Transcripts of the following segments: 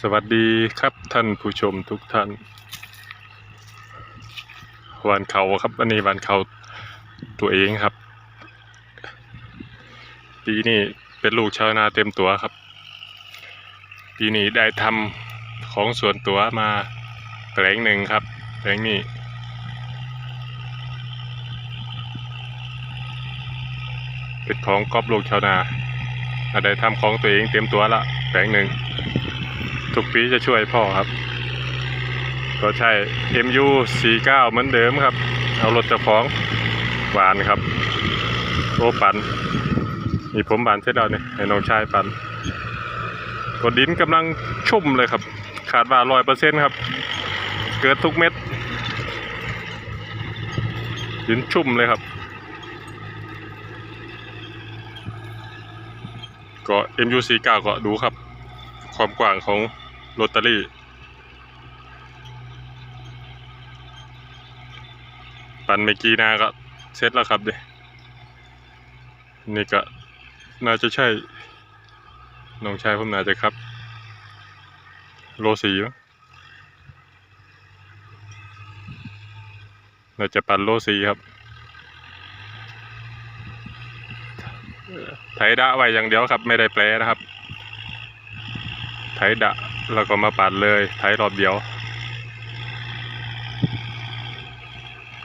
สวัสดีครับท่านผู้ชมทุกท่านวันเขาครับวันนี้วันเขาตัวเองครับ ปีนี้เป็นลูกชาวนาเต็มตัวครับ ปีนี้ได้ทำของส่วนตัวมาแปลงหนึ่งครับแปลงนี้เป็นของกอบลูกชาวนาได้ทำของตัวเองเต็มตัวละแปลงหนึ่ง ทุกปีจะช่วยพ่อครับ ก็ใช่ MU 49เหมือนเดิมครับ เอารถจ้าของหวานครับ โอ้ปันมีผมบานเสร็จแล้วนี่ให้น้องชายปันก็ดินกำลังชุ่มเลยครับ ขาดว่าร้อยเปอร์เซ็นต์ครับ เกิดทุกเม็ด ดินชุ่มเลยครับก็ MU 49 ก็ดูครับ ความกว้างของ โรตารี่ปันเมื่อกี้นาก็เสร็จแล้วครับเดนี่ก็น่าจะใช่น้องชายผมน่าจะครับ โลสีมั้งน่าจะปันโลสีครับไถดะไว้อย่างเดียวครับ ไม่ได้แปลนะครับ ไถดะ แล้วก็มาปัดเลยไถรอบเดียว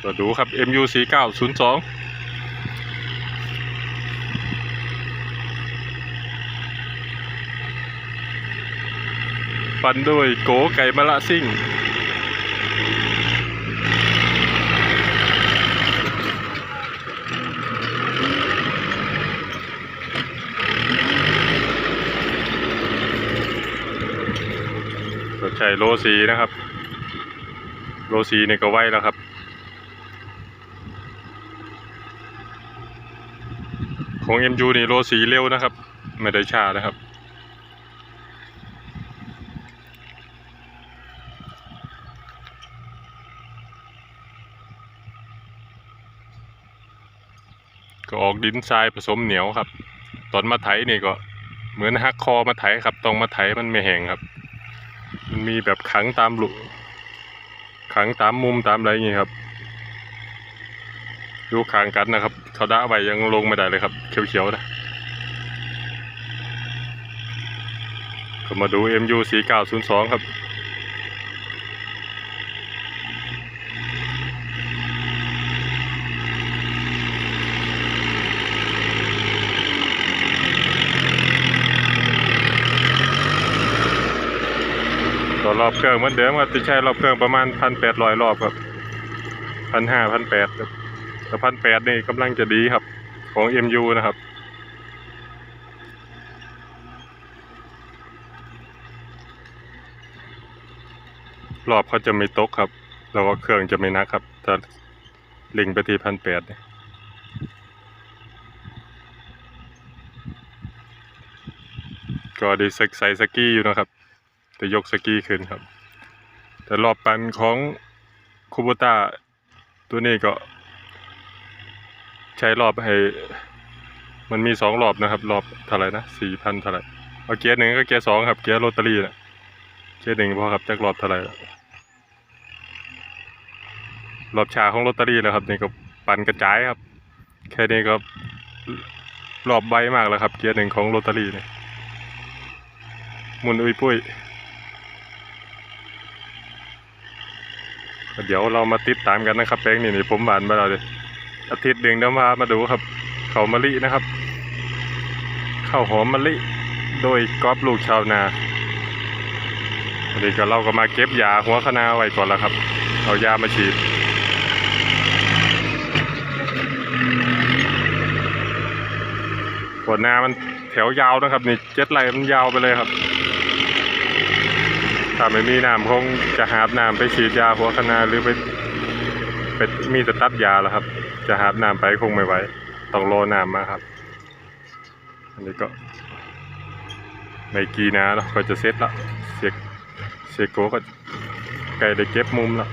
ก็ดูครับ MU 4 9 0 2 ปันด้วยโกไก่มะละซิ่ง ใช่โลสีนะครับ โลสีเนี่ยก็ไว้แล้วครับ ของ MU นี่โลสีเร็วนะครับ ไม่ได้ช้านะครับก็ออกดินทรายผสมเหนียวครับ ตอนมาไถนี่ก็เหมือนฮักคอมาไถครับ ต้องมาไถมันไม่แห้งครับ มันมีแบบขังตามหลุขังตามมุมตามอะไรอย่างงี้ครับดูขางกันนะครับเขาด้าไปยังลงไม่ได้เลยครับ เขียวๆนะก็มาดู MU 4902 ครับ ก็รอบเครื่องเหมือนเดิมครับจะใช้รอบเครื่องประมาณพันแปดร้อยรอบครับพันห้าพันแปดครับแต่พันแปดนี่กำลังจะดีครับ ของ MU นะครับรอบเขาจะไม่ตกครับ แล้วก็เครื่องจะไม่นักครับ ถ้าล็งไปที่พันแปดเนี่ยก็ไดีใส่สกี้อยู่นะครับ จะยกสกี้ขึ้นครับ แต่รอบปันของคูโบต้าตัวนี้ก็ ใช้รอบให้ มันมีสองรอบนะครับ รอบเท่าไหร่นะสี่พันเท่าไหร่เอาเกียร์หนึ่งก็เกียร์สองครับเกียร์โรตารี่นะเกียร์หนึ่งพอครับจากรอบเท่าไหร่รอบชาของโรตารี่แล้วครับนี่ก็ปั่นกระจายครับ แค่นี้ก็รอบใบมากแล้วครับ เกียร์หนึ่งของโรตารี่เนี่ยมุนอุ้ยปุ้ย เดี๋ยวเรามาติดตามกันนะครับแป้งนี่นี่ผมหวานมาแล้วเลยอาทิตย์หนึ่งเดี๋ยวมามาดูครับ เขามะลินะครับข้าวหอมมะลิ โดยกอฟลูกชาวนาอันนี้ก็เราก็มาเก็บยาหัวคะนาไว้ก่อนแล้วครับ เอายามาฉีดหัวนามันแถวยาวนะครับ นี่เจ็ดไร่มันยาวไปเลยครับ ถ้าไม่มีน้ำคงจะหาบน้ำไปฉีดยาหัวคะนาหรือไปไปมีสต่ตัดยาแล้วครับ จะหาบน้ำไปคงไม่ไหวต้องรอน้ำมาครับ อันนี้ก็ไม่กีนาเนาะก็จะเสร็จละเสียเสียโกก็ไกลได้เก็บมุมแล้ว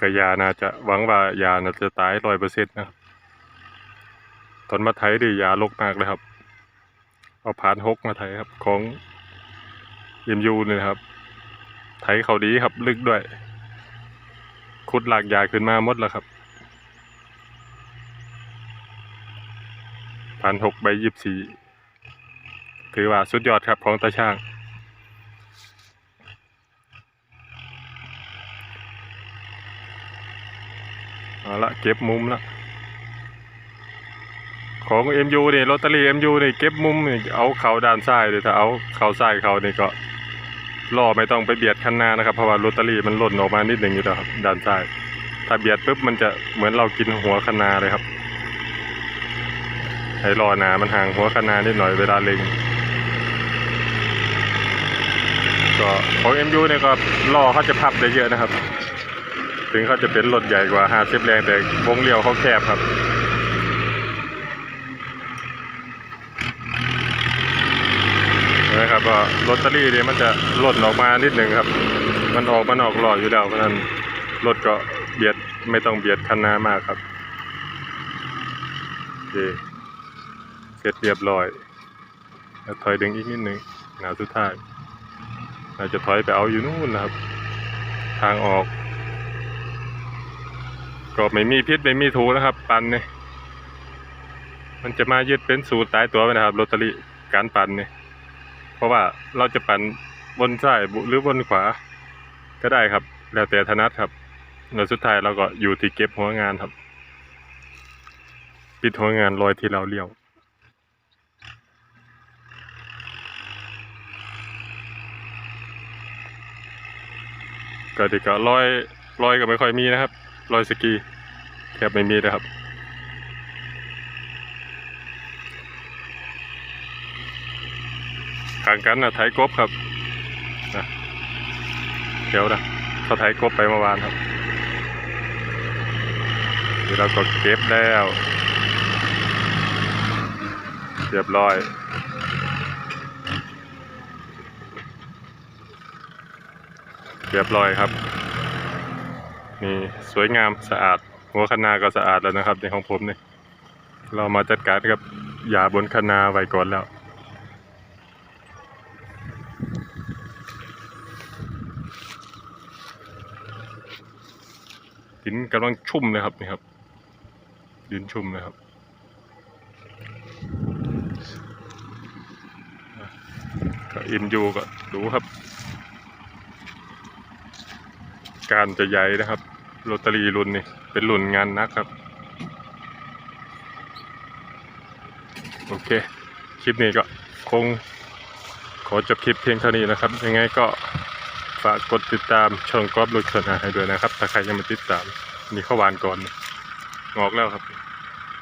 กยาน่าจะหวังว่ายาน่าจะตายร้อยเปอร์เซ็นต์นะครับตอนมาไทยดียาลกมากเลยครับ เอาผ่านหกมาไทยครับ ของเอ็มยูนี่ครับ ไทยเขาดีครับลึกด้วย ขุดหลากยาขึ้นมาหมดแล้วครับผ่านหกใบยี่สี่ถือว่าสุดยอดครับของตาช่าง เอาละเก็บมุมละของ MU นี่ลอตเตอรี่ MU นี่เก็บมุมนี่เอาเข่าด้านซ้ายเลยถ้าเอาเข่าซ้ายเขานี่ก็ล่อไม่ต้องไปเบียดคันหน้านะครับเพราะว่าลอตเตอรี่มันหล่นออกมานิดหนึ่งอยู่แล้วครับด้านซ้ายถ้าเบียดปุ๊บมันจะเหมือนเรากินหัวคันนาเลยครับให้รอหนามันห่างหัวคันนานิดหน่อยเวลาเล็งก็ของ MU เนี่ยก็ล่อเขาจะพับได้เยอะนะครับ ถึงเขาจะเป็นรถใหญ่กว่า50แรงแต่วงเลี้ยวเขาแคบครับนะครับก็ลอตเตอรี่เนี่ยมันจะหล่นออกมานิดหนึ่งครับ มันออกมันออกหล่ออยู่แล้วเพราะฉะนั้นรถก็เบียดไม่ต้องเบียดคันหน้ามากครับโอเคเสร็จเรียบร้อยแล้วถอยดึงอีกนิดหนึ่งหนาสุดท้ายเราจะถอยไปเอาอยู่นู่นนะครับ ทางออก ก็ไม่มีพิษไม่มีถูนะครับ ปันเนี่ยมันจะมายึดเป็นสูตรตายตัวไปนะครับลอตเตอรี่การปันเนี่ยเพราะว่าเราจะปั่นบนซ้ายหรือบนขวา ก็ได้ครับ แล้วแต่ถนัดครับแล้วสุดท้ายเราก็อยู่ที่เก็บหัวงานครับ ปิดหัวงานรอยที่เราเลี้ยวก็เด็กก็รอยรอยก็ไม่ค่อยมีนะครับ รอยสกีแทบไม่มีนะครับห่างกันนะไถกบครับนะเดี๋ยวนะเขาไถกบไปเมื่อวานครับีเราก็เก็บแล้วเรียบร้อย เรียบร้อยครับ นี่สวยงามสะอาด หัวคนาก็สะอาดแล้วนะครับ ในของผมเนี่ยเรามาจัดการกับหญ้าบนคนาไว้ก่อนแล้วดินกำลังชุ่มเลยครับนี่ครับ ดินชุ่มเลยครับ ก็อินยูก็ดูครับ การจะใหญ่นะครับ โรตารีรุ่นนี้เป็นรุ่นงานนักครับ โอเค คลิปนี้ก็คงขอจบคลิปเพียงเท่านี้นะครับ ยังไงก็ฝากกดติดตามช่องกอล์ฟลุยสนาให้ด้วยนะครับ ถ้าใครยังไม่ติดตาม นี่เข้าวานก่อน งอกแล้วครับ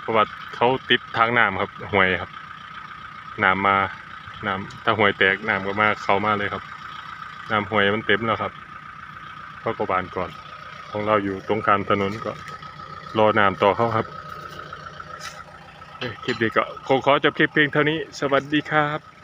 เพราะว่าเขาติดทางน้ำครับห่วยครับน้ำมาน้ำถ้าห่วยแตกน้ำก็มาเข้ามาเลยครับน้ำห่วยมันเต็มแล้วครับเขาก็บานก่อน ของเราอยู่ตรงกลางถนนก็รอน้ำต่อเขาครับ คลิปนี้ก็คงขอจบคลิปเพียงเท่านี้ สวัสดีครับ